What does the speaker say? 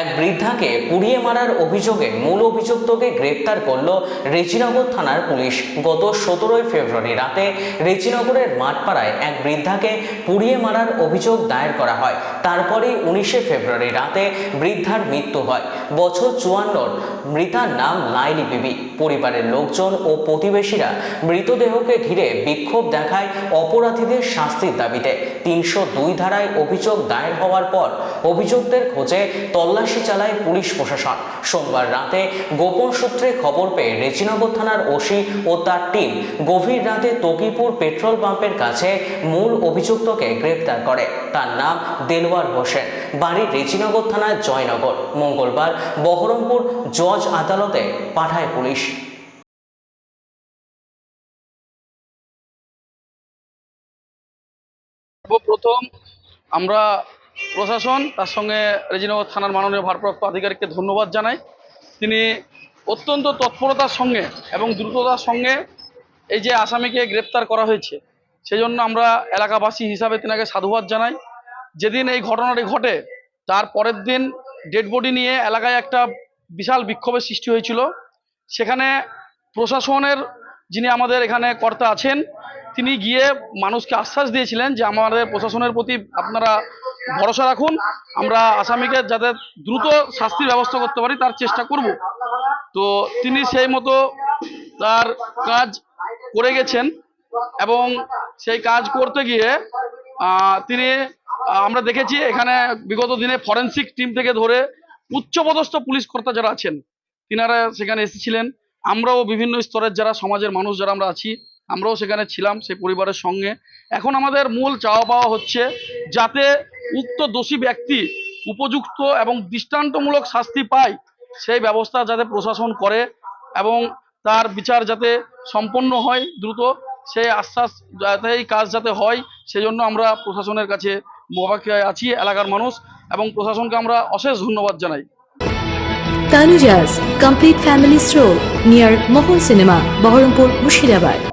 এক বৃদ্ধাকে পুড়িয়ে মারার অভিযোগে, মূল অভিযুক্তকে গ্রেপ্তার করল রেজিনগর থানার পুলিশ। গত সতেরোই ফেব্রুয়ারি রাতে রেজিনগরের মাঠপাড়ায় এক বৃদ্ধাকে পুড়িয়ে মারার অভিযোগ দায়ের করা হয়। তারপরেই উনিশে ফেব্রুয়ারি রাতে বৃদ্ধার মৃত্যু হয়। বছর চুয়ান্নর মৃতার নাম লাইলি বিবি। পরিবারের লোকজন ও প্রতিবেশীরা মৃতদেহকে ঘিরে বিক্ষোভ দেখায় অপরাধীদের শাস্তির দাবিতে। তিনশো দুই ধারায় অভিযোগ দায়ের হওয়ার পর অভিযুক্তের খোঁজে তল্লাশি চালায় পুলিশ প্রশাসন। সোমবার রাতে গোপন সূত্রে খবর পেয়ে রেজিনগর থানার ওসি ও তার টিম গভীর রাতে তকিপুর পেট্রোল পাম্পের কাছে মূল অভিযুক্তকে গ্রেপ্তার করে। তার নাম দেলওয়ার হোসেন। বাড়ি রেজিনগর থানার জয়নগর। মঙ্গলবার বহরমপুর জজ আদালতে পাঠায় পুলিশ। সর্বপ্রথম আমরা প্রশাসন, তার সঙ্গে রেজিনগর থানার মাননীয় ভারপ্রাপ্ত আধিকারিককে ধন্যবাদ জানাই। তিনি অত্যন্ত তৎপরতার সঙ্গে এবং দ্রুততার সঙ্গে এই যে আসামিকে গ্রেপ্তার করা হয়েছে সেই জন্য আমরা এলাকাবাসী হিসাবে তেনাকে সাধুবাদ জানাই। যেদিন এই ঘটনাটি ঘটে, তার পরের দিন ডেড বডি নিয়ে এলাকায় একটা বিশাল বিক্ষোভের সৃষ্টি হয়েছিল। সেখানে প্রশাসনের যিনি আমাদের এখানে কর্তা আছেন, তিনি গিয়ে মানুষকে আশ্বাস দিয়েছিলেন যে আমাদের প্রশাসনের প্রতি আপনারা ভরসা রাখুন, আমরা আসামিকে যাতে দ্রুত শাস্তির ব্যবস্থা করতে পারি, তার চেষ্টা করব। তো তিনি সেই মতো তার কাজ করে গেছেন এবং সেই কাজ করতে গিয়ে তিনি আমরা দেখেছি এখানে বিগত দিনে ফরেন্সিক টিম থেকে ধরে উচ্চপদস্থ পুলিশ কর্তা যারা আছেন, তিনারা সেখানে এসেছিলেন। আমরাও বিভিন্ন স্তরের যারা সমাজের মানুষ যারা আমরা আছি, আমরাও সেখানে ছিলাম সেই পরিবারের সঙ্গে। এখন আমাদের মূল চাওয়া পাওয়া হচ্ছে যাতে উক্ত দোষী ব্যক্তি উপযুক্ত এবং দৃষ্টান্তমূলক শাস্তি পায় সেই ব্যবস্থা যাতে প্রশাসন করে এবং তার বিচার যাতে সম্পন্ন হয় দ্রুত সেই আশ্বাস যাতে এই কাজ যাতে হয় সেই জন্য আমরা প্রশাসনের কাছে মোবাক্কায় আছি এলাকার মানুষ এবং প্রশাসনকে আমরা অশেষ ধন্যবাদ জানাই Tanujas Complete Family Stroll near Mohol Cinema, Baharampur, Mushirabad.